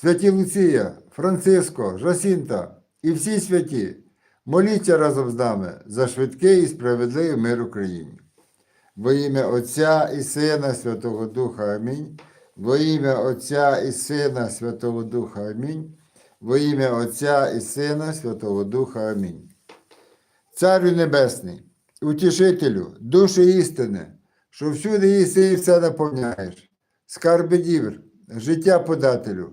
Святі Луція, Франциско, Жасінта і всі святі, моліться разом з нами за швидкий і справедливий мир Україні. Во ім'я Отця і Сина Святого Духа Амінь. Во ім'я Отця і Сина Святого Духа Амінь. Во ім'я Отця і Сина Святого Духа Амінь. Царю Небесний, утішителю, душі істини, що всюди їси і все наповняєш, скарби дівр, життя подателю,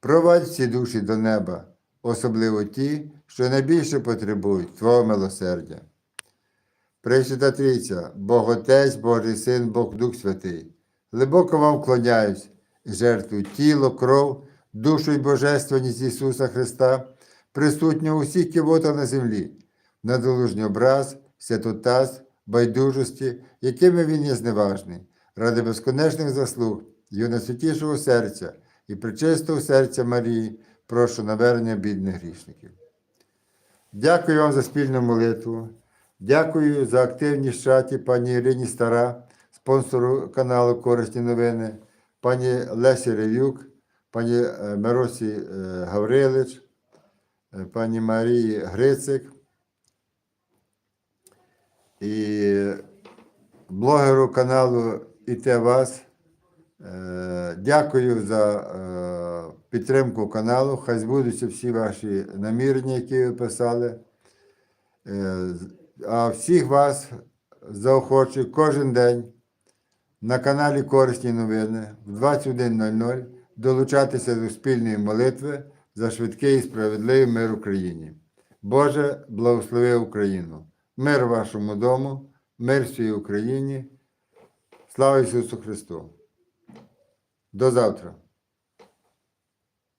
провадь всі душі до неба, особливо ті, що найбільше потребують Твого милосердя. Пресвята Трійця, Бог Отець, Божий Син, Бог Дух Святий, глибоко вам вклоняюсь, жертвую тіло, кров, душу і божественність Ісуса Христа, присутнього у всіх кивотах на землі, надолужній образ, святотаз, байдужості, якими Він є зневажний, ради безконечних заслуг, Його найсвятішого серця і причистого серця Марії, прошу навернення бідних грішників. Дякую вам за спільну молитву. Дякую за активність чаті пані Ірині Стара, спонсору каналу Корисні новини, пані Лесі Ревюк, пані е, Миросі е, Гаврилич, е, пані Марії Грицик і блогеру каналу «Іте вас. Е, Дякую за е, підтримку каналу. Хай збудуться всі ваші намірення, які ви писали. Е, А всіх вас заохочую кожен день на каналі Корисні новини в 21.00 долучатися до спільної молитви за швидкий і справедливий мир Україні. Боже, благослови Україну, мир вашому дому, мир всій Україні. Слава Ісусу Христу! До завтра!